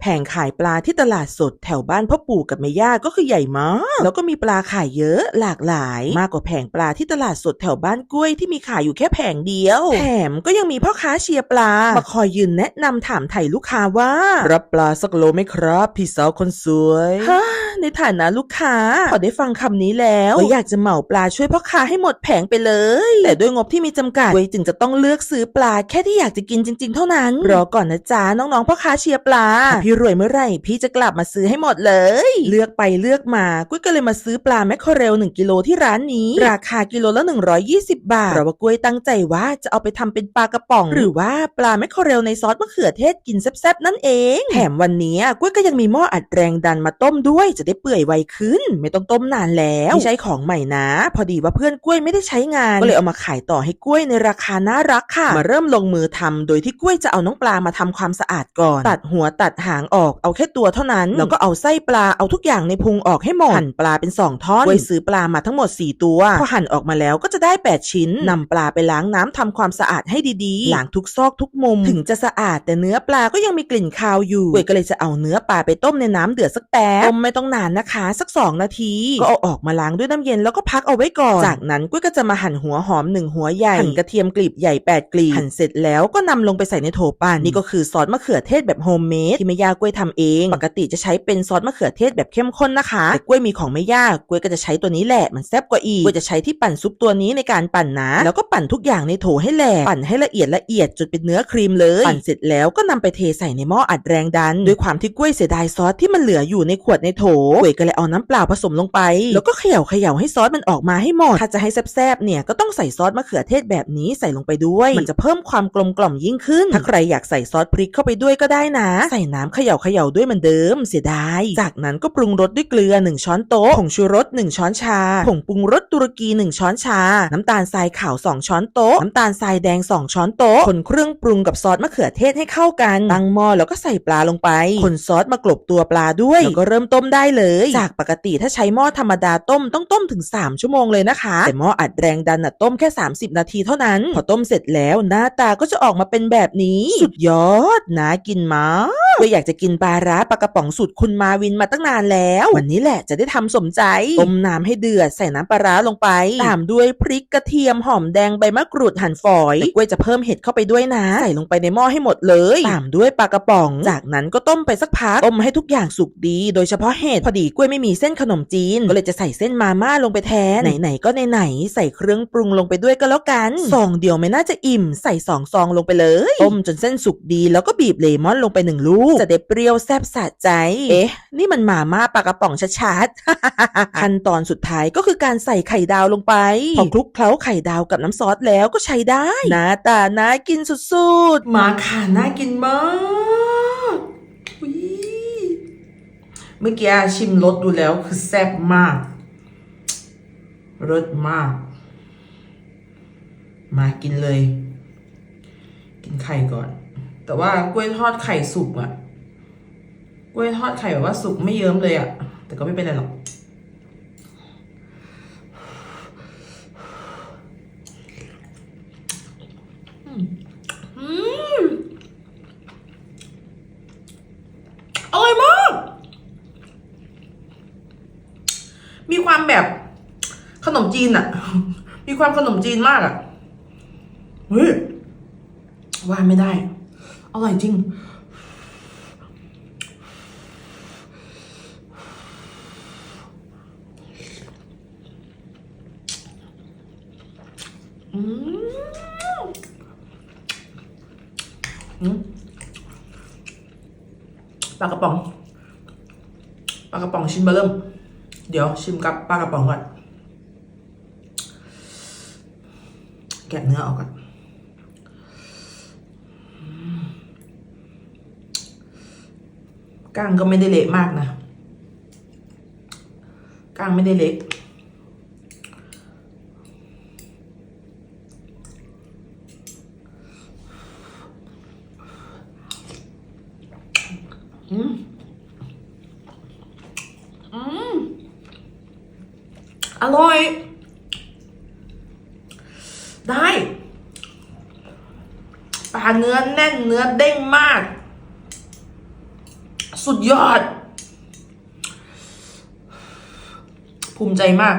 แผงขายปลาที่ตลาดสดแถวบ้านพ่อปู่กับแม่ย่าก็คือใหญ่มาก แล้วก็มีปลาขายเยอะหลากหลาย มากกว่าแผงปลาที่ตลาดสดแถวบ้านกล้วยที่มีขายอยู่แค่แผงเดียว แถมก็ยังมีพ่อค้าเชียร์ปลา มาคอยยืนแนะนำถามไถ่ลูกค้าว่า รับปลาสักโลไหมครับ พี่สาวคนสวยฮะในฐานะลูกค้าพอได้ฟังคำนี้แล้วก็อยากจะเหมาปลาช่วยพ่อค้าให้หมดแผงไปเลย แต่ด้วยงบที่มีจำกัดกล้วยจึงจะต้องเลือกซื้อปลาแค่ที่อยากจะกินจริง ๆ เท่านั้นรอก่อนนะจ๊ะน้องๆพ่อค้าเชียร์ปลาถ้าพี่รวยเมื่อไหร่พี่จะกลับมาซื้อให้หมดเลย เลือกไปเลือกมากุ้ยก็เลยมาซื้อปลาแมคเคอเรล1กิโลที่ร้านนี้ ราคากิโลละ 120 บาทเพราะว่ากล้ยตั้งใจว่าจะเอาไปทำเป็นปลากระป๋อง หรือว่าปลาแมคเคอเรลในซอสมะเขือเทศกินแซ่บๆนั่นเอง แถมวันนี้กุ้ยก็ยังมีหม้ออัดแรงดันมาต้มด้วย จะได้เปื่อยไวขึ้น ไม่ต้องต้มนานแล้วใช่ของใหม่นะ พอดีว่าเพื่อนกล้วยไม่ได้ใช้งาน ก็เลยเอามาขายต่อให้กล้วยในราคาน่ารักค่ะมาเริ่มลงมือทำโดยที่กล้วยจะเอาน้องปลามาทำความสะอาดก่อน ตัดหัวตัดหางออกเอาแค่ตัวเท่านั้น แล้วก็เอาไส้ปลาเอาทุกอย่างในพุงออกให้หมดหั่นปลาเป็นสองท่อนกล้วยซื้อปลามาทั้งหมด 4 ตัว พอหั่นออกมาแล้วก็จะได้ 8 ชิ้นนำปลาไปล้างน้ำทำความสะอาดให้ดีๆ ล้างทุกซอกทุกมุม ถึงจะสะอาดแต่เนื้อปลาก็ยังมีกลิ่นคาวอยู่ก๋วยก็เลยจะเอาเนื้อปลาไปต้มในน้ำเดือดสักแป๊บต้มไม่ต้องนานนะคะ สัก 2 นาที ก็เอาออกมาล้างด้วยน้ำเย็นแล้วก็พักเอาไว้ก่อน จากนั้นกล้วยก็จะมาหั่นหัวหอมหนึ่งหัวใหญ่หั่นกระเทียมกลีบใหญ่8กลีบหั่นเสร็จแล้วก็นำลงไปใส่ในโถปั่นนี่ก็คือซอสมะเขือเทศแบบโฮมเมดที่แม่ยากล้วยทำเอง ปกติจะใช้เป็นซอสมะเขือเทศแบบเข้มข้นนะคะแต่กล้วยมีของแม่ย่ากล้วยก็จะใช้ตัวนี้แหละมันแซ่บกว่าอีกกล้วยจะใช้ที่ปั่นซุปตัวนี้ในการปั่นนะแล้วก็ปั่นทุกอย่างในโถให้แหลกปั่นให้ละเอียดละเอียดจนเป็นเนื้อครีมเลยปั่นเสร็จแล้วก็นำไปเทใส่ในหม้ออัดแรงดัน ด้วยความที่กล้วยเสียดายซอสที่มันเหลืออยู่ในขวดในโถกล้วยก็เลยเอาน้ำเปล่าผสมลงไป แล้วก็เขย่าเขย่าให้ซอสมันออกมาให้หมดถ้าจะให้แซ่บๆเนี่ยก็ต้องใส่ซอสมะเขือเทศแบบนี้ใส่ลงไปด้วย มันจะเพิ่มความกลมกล่อมยิ่งขึ้น ถ้าใครอยากใส่ซอสพริกเข้าไปด้วยก็ได้นะ ใส่น้ำเขย่าเขย่าด้วยเหมือนเดิมเสียดาย จากนั้นก็ปรุงรสด้วยเกลือ 1 ช้อนโต๊ะ ผงชูรส 1 ช้อนชา ผงปรุงรสตุรกี 1 ช้อนชา น้ำตาลทรายขาว 2 ช้อนโต๊ะ น้ำตาลทรายแดง 2 ช้อนโต๊ะ คนเครื่องปรุงกับซอสมะเขือเทศให้เข้ากัน ตั้งหม้อแล้วก็ใส่ปลาลงไป คนซอสมากลบตัวปลาด้วย แล้วก็เริ่มต้มได้เลย จากปกติถ้าใช้หม้อธรรมดาต้มต้องต้มถึง 3 ชั่วโมงเลยนะคะ แต่หม้ออัดแรงดันน่ะต้มแค่ 30 นาทีเท่านั้น พอต้มเสร็จแล้วหน้าตาก็จะออกมาเป็นแบบนี้ สุดยอดน่ากินมาก ก็อยากจะกินปลาร้าปลากระป๋องสูตรคุณมาวินมาตั้งนานแล้ว วันนี้แหละจะได้ทำสมใจต้มน้ำให้เดือดใส่น้ำปลาร้าลงไป ตามด้วยพริกกระเทียมหอมแดงใบมะกรูดหั่นฝอยกล้วยจะเพิ่มเห็ดเข้าไปด้วยนะใส่ลงไปในหม้อให้หมดเลย ตามด้วยปลากระป๋อง จากนั้นก็ต้มไปสักพักต้มให้ทุกอย่างสุกดี โดยเฉพาะเห็ดพอดีกล้วยไม่มีเส้นขนมจีน ก็เลยจะใส่เส้นมาม่าลงไปแทนไหนๆก็ไหนๆใส่เครื่องปรุงลงไปด้วยก็แล้วกันซองเดียวไม่น่าจะอิ่ม ใส่สองซองลงไปเลยต้มจนเส้นสุกดีแล้วก็บีบเลมอนลงไปหนึ่งลูกจะได้เปรี้ยวแซ่บสะใจ เอ๊ะ นี่มันมาม่าปลากระป๋องชัดๆ ขั้นตอนสุดท้ายก็คือการใส่ไข่ดาวลงไป พอคลุกเคล้าไข่ดาวกับน้ำซอสแล้วก็ใช้ได้หน้าตาน่ากินสุดๆ มาค่ะน่ากินมากอุ๊ยเมื่อกี้ชิมรสดูแล้วคือแซ่บมากรสมาก มากินเลย กินไข่ก่อน แต่ว่ากล้วยทอดไข่สุกอะ กล้วยทอดไข่แบบว่าสุกไม่เยิ้มเลยอะแต่ก็ไม่เป็นไรหรอกอืมอร่อยมาก มีความแบบขนมจีนอะมีความขนมจีนมากอะเฮ้ยว่าไม่ได้ อร่อยจริง ปลากระป๋อง ปลากระป๋องชิ้นเบอร์เริ่ม เดี๋ยวชิมกับปลากระป๋องก่อน แกะเนื้อออกก่อนก้างก็ไม่ได้เละมากนะก้างไม่ได้เล็ก อืม อืม อ ร่อย ได้ปลาเนื้อแน่นเนื้อเด้งมาก สุดยอด ภูมิใจมาก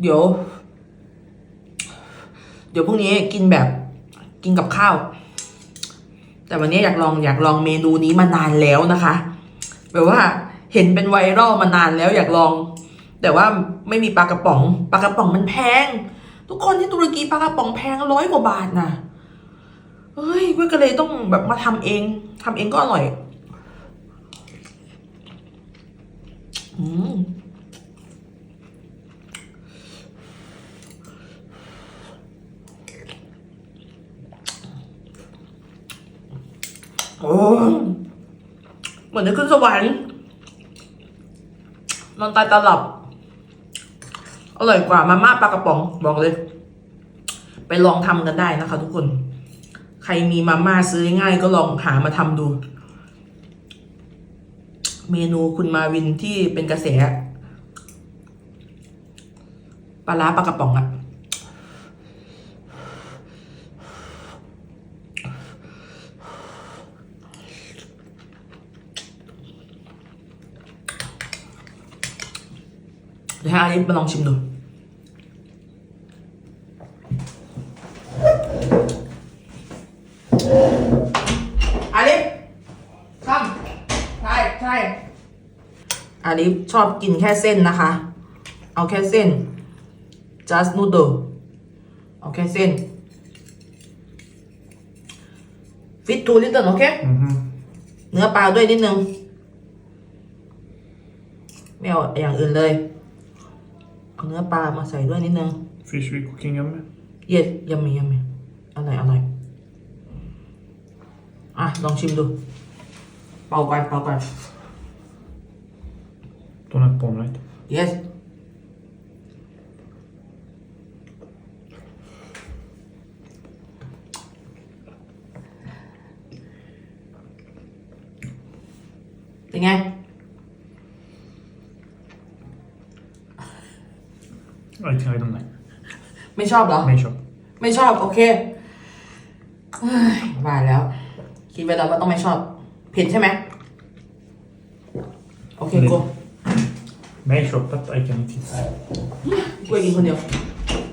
เดี๋ยว เดี๋ยวพรุ่งนี้กินแบบกินกับข้าว แต่วันนี้อยากลองอยากลองเมนูนี้มานานแล้วนะคะ แบบว่าเห็นเป็นไวรัลมานานแล้วอยากลอง แต่ว่าไม่มีปลากระป๋องปลากระป๋องมันแพง ทุกคนที่ตุรกีปลากระป๋องแพงร้อยกว่าบาทนะเฮ้ยเว้ยก็เลยต้องแบบมาทำเองทำเองก็อร่อย อืมเหมือนได้ขึ้นสวรรค์นอนตายตาหลับ อร่อยกว่ามาม่าปลากระป๋องบอกเลย ไปลองทำกันได้นะคะ ทุกคน ใครมีมาม่าซื้อง่ายก็ลองหามาทำดู เมนูคุณมาวินที่เป็นกระแสปลาร้าปลากระป๋องอะ เดี๋ยวให้อาลิฟมาลองชิมดู อาลิฟซ้ำใช่ใช่อาลิฟชอบกินแค่เส้นนะคะ เอาแค่เส้น just noodle เอาแค่เส้น fit too little โอเค เนื้อปลาด้วยนิดนึง ไม่เอาอย่างอื่นเลย เอาเนื้อปลามาใส่ด้วยนิดนึง Fish we cooking yummy. เย็ดยำมียำมีอร่อยอร่อยอะ ลองชิมดู เป่าก่อนเป่าก่อน Don't have palm light. yes เป็นไง I think I don't like. ไม่ชอบเหรอ May shop. ไม่ชอบ โอเคเฮ้ยว่าแล้ว คิดไว้แล้วว่าต้องไม่ชอบ เผ็ดใช่ไหมโอเคกู May shop, but I can eat it. กล้วยกินคนเดียว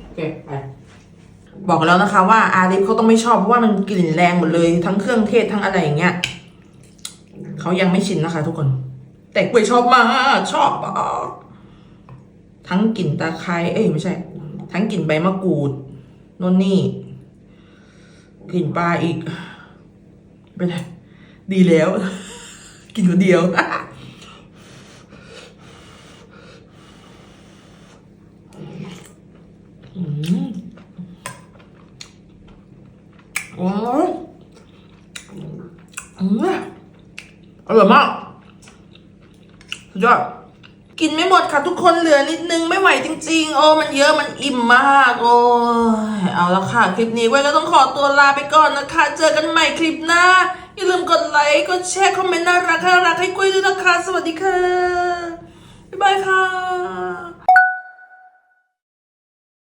โอเค ไป บอกแล้วนะคะว่าอาลิฟเขาต้องไม่ชอบ เพราะว่ามันกลิ่นแรงหมดเลย ทั้งเครื่องเทศทั้งอะไรอย่างเงี้ยเขายังไม่ชินนะคะ ทุกคน แต่กล้วยชอบมากชอบมาก ทั้งกลิ่นตะไคร้เอ้ยไม่ใช่ ทั้งกลิ่นใบมะกรูดนนนี่กลิ่นปลาอีกเป็นไรดีแล้ว กินคนเดียวโอ้ยอืมอร่อยมากสุดยอดกินไม่ หมดค่ะทุกคนเหลือนิดนึงไม่ไหวจริง ๆ โอ้มันเยอะมันอิ่มมาก โอ้ยเอาละค่ะ คลิปนี้ไว้ก็ต้องขอตัวลาไปก่อนนะคะ เจอกันใหม่คลิปหน้า อย่าลืมกดไลค์กดแชร์คอมเมนต์น่ารักน่ารักให้กุ้ยด้วยนะคะ สวัสดีค่ะ บ๊ายบายค่ะ